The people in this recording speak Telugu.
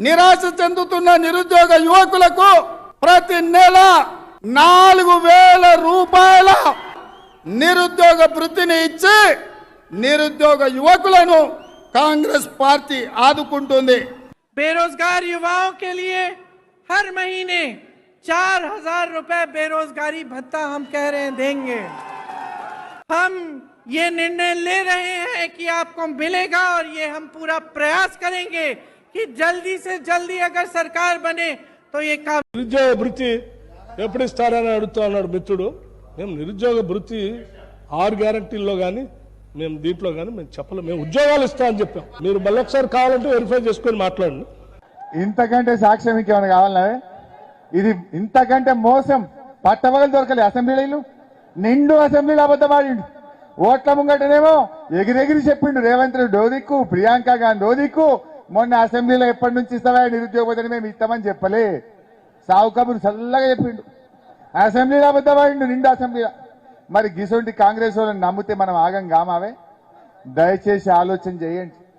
నిరాశ చెందుతున్న నిరుద్యోగ యువకులకు ప్రతి నెల నాలుగు వేల రూపాయల నిరుద్యోగ వృత్తిని ఇచ్చి నిరుద్యోగ యువకులను కాంగ్రెస్ పార్టీ ఆదుకుంటుంది बेरोजगार युवाओं के लिए हर महीने चार हजार रुपए बेरोजगारी भत्ता हम कह रहे हैं देंगे हम ये निर्णय ले रहे हैं कि आपको मिलेगा और ये हम पूरा प्रयास करेंगे कि जल्दी से जल्दी अगर सरकार बने तो ये काम నిరుద్యోగ భృతి ఎప్పుడు ఇస్తారని అడుగుతా ఉన్నాడు మిత్రుడు మేము నిరుద్యోగ భృతి ఆరు గ్యారంటీల్లో కానీ మేము దీంట్లో కానీ మేము చెప్పలేము మేము ఉద్యోగాలు ఇస్తామని చెప్పాం మీరు మళ్ళీ ఒకసారి కావాలంటే వెరిఫై చేసుకొని మాట్లాడండి ఇంతకంటే సాక్ష్యం ఇంకేమైనా కావాలన్నా ఇది ఇంతకంటే మోసం పట్టవగలు దొరకలే అసెంబ్లీలు నిండు అసెంబ్లీలో అబద్ధమాడిండు ఓట్ల ముంగటనేమో ఎగిరెగిరి చెప్పిండు రేవంత్ రెడ్డి డోదిక్కు ప్రియాంక గాంధీ డోదిక్కు మొన్న అసెంబ్లీలో ఎప్పటి నుంచి ఇస్తావా నిరుద్యోగ భృతిని మేము ఇస్తామని చెప్పలే. సావుకబురు చల్లగా చెప్పిండు. అసెంబ్లీలో అబద్ధమైండు నిండు అసెంబ్లీలో. మరి గిసొంటి కాంగ్రెస్ వాళ్ళని నమ్మితే మనం ఆగం కామావే? దయచేసి ఆలోచన చేయండి.